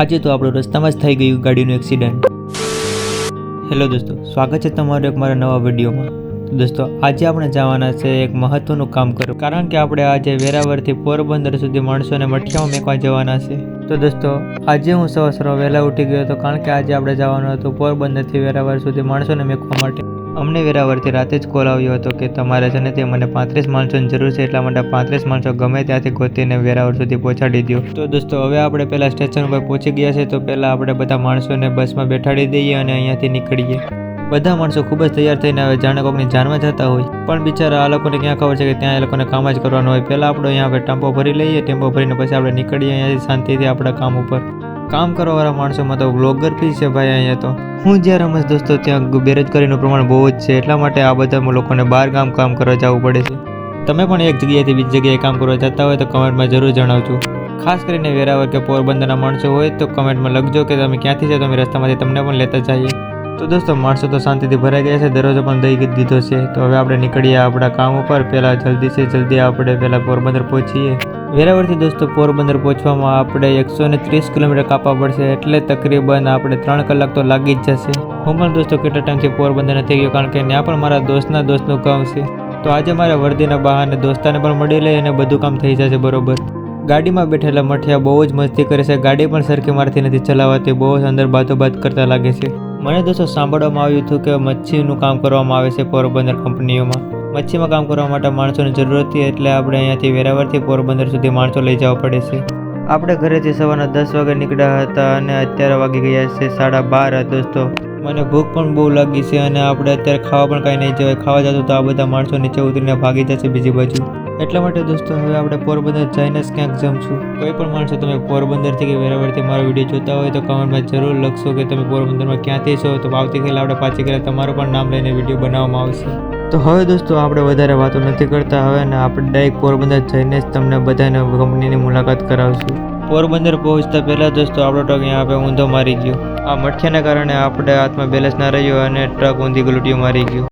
આજે તો આપણું રસ્તામાં જ થઈ ગયું ગાડીનું એક્સિડન્ટ હેલો દોસ્તો, સ્વાગત છે તમારું એક મારા નવા વિડીયોમાં. દોસ્તો, આજે આપણે જવાના છે એક મહત્વનું કામ કરો કારણ કે આપણે આજે વેરાવરથી પોરબંદર સુધી માણસોને મઠિયામાં મેકવા જવાના છે. તો દોસ્તો, આજે હું સવાર સવાર વહેલા ઉઠી ગયો હતો. કારણ કે આજે આપણે જવાનું હતું પોરબંદરથી વેરાવર સુધી માણસોને મેકવા માટે. અમને વેરાવરથી રાતે જ કોલ આવ્યો હતો કે તમારે છે ને તે મને પાંત્રીસ માણસોની જરૂર છે, એટલા માટે પાંત્રીસ માણસો ગમે ત્યાંથી ગોતીને વેરાવર સુધી પહોંચાડી દો તો દોસ્તો, હવે આપણે પહેલાં સ્ટેશન ઉપર પહોંચી ગયા છે, તો પહેલાં આપણે બધા માણસોને બસમાં બેઠાડી દઈએ અને અહીંયાથી નીકળીએ. બધા માણસો ખૂબ જ તૈયાર થઈને આવે જાણે કોકની જાનમાં જતા હોય. પણ બિચારા આ લોકોને ક્યાં ખબર છે કે ત્યાં એ લોકોને કામ જ કરવાનું હોય. પહેલાં આપણે અહીંયા આપણે ટેમ્પો ભરી લઈએ, ટેમ્પો ભરીને પછી આપણે નીકળીએ અહીંયાથી શાંતિથી આપણા કામ ઉપર. કામ કરવાવાળા માણસોમાં તો બ્લોગર બી છે ભાઈ અહીંયા તો. હું જ્યાં રમત દોસ્તો ત્યાં બેરોજગારીનું પ્રમાણ બહુ જ છે, એટલા માટે આ બધા લોકોને બહાર ગામ કામ કરવા જવું પડે છે. તમે પણ એક જગ્યાએથી બીજી જગ્યાએ કામ કરવા જતા હોય તો કમેન્ટમાં જરૂર જણાવજો. ખાસ કરીને વેરાવર કે પોરબંદરના માણસો હોય તો કમેન્ટમાં લખજો કે તમે ક્યાંથી છો તમે રસ્તામાંથી તમને પણ લેતા જઈએ. તો દોસ્તો, માણસો તો શાંતિથી ભરાઈ ગયા છે દરરોજો પણ દઈ દીધો છે. તો હવે આપણે નીકળીએ આપણા કામ ઉપર. પહેલાં જલ્દી છે જલ્દી આપણે પહેલાં પોરબંદર પહોંચીએ. વેરાવળથી દોસ્તો, પોરબંદર પહોંચવામાં આપણે એકસો ને ત્રીસ કિલોમીટર કાપવા પડશે એટલે તકરીબન આપણે ત્રણ કલાક તો લાગી જ જશે. હું પણ દોસ્તો કેટલા ટાઈમથી પોરબંદર નથી ગયો કારણ કે ત્યાં પણ મારા દોસ્તના દોસ્તનું કામ છે. તો આજે મારા વર્દીના બહાને દોસ્તાને પણ મળી લઈ અને બધું કામ થઈ જશે બરોબર. ગાડીમાં બેઠેલા મઠિયા બહુ જ મસ્તી કરે છે. ગાડી પણ સરખી મારથી નથી ચલાવાતી, બહુ જ અંદર બાતોબાત કરતા લાગે છે. મને દોસ્તો સાંભળવામાં આવ્યું હતું કે મચ્છીનું કામ કરવામાં આવે છે પોરબંદર કંપનીઓમાં. મચ્છીમાં કામ કરવા માટે માણસોની જરૂર હતી એટલે આપણે અહીંયાથી વેરાવળથી પોરબંદર સુધી માણસો લઈ જવા પડે છે. આપણે ઘરેથી સવારના દસ વાગે નીકળ્યા હતા અને અત્યારે વાગી ગયા છે, સાડા બાર દોસ્તો. મને ભૂખ પણ બહુ લાગી છે અને આપણે અત્યારે ખાવા પણ કાંઈ નહીં જવાય. ખાવા જતું તો આ બધા માણસો નીચે ઉતરીને ભાગી જશે બીજી બાજુ. એટલા માટે દોસ્તો, હવે આપણે પોરબંદર જઈને જ ક્યાંક જમશું. કોઈ પણ માણસો તમે પોરબંદરથી કે વેરાવળથી મારો વીડિયો જોતા હોય તો કમેન્ટમાં જરૂર લખશો કે તમે પોરબંદરમાં ક્યાંથી છો. તો આવતીકાલે આપણે પાછી ગયા તમારું પણ નામ લઈને વીડિયો બનાવવામાં આવશે. તો હવે દોસ્તો, આપણે વધારે વાતો નથી કરતા. હવે ને આપણે ડાયરેક્ટ પોરબંદર જઈને જ તમને બધાને કંપનીની મુલાકાત કરાવશું. પોરબંદર પહોંચતા પહેલાં દોસ્તો, આપણો ટ્રક અહીંયા આપણે ઊંધો મારી ગયો. આ મઠિયાના કારણે આપણે હાથમાં બેલેન્સ ના રહ્યો અને ટ્રક ઊંધી ગલુટીઓ મારી ગયો.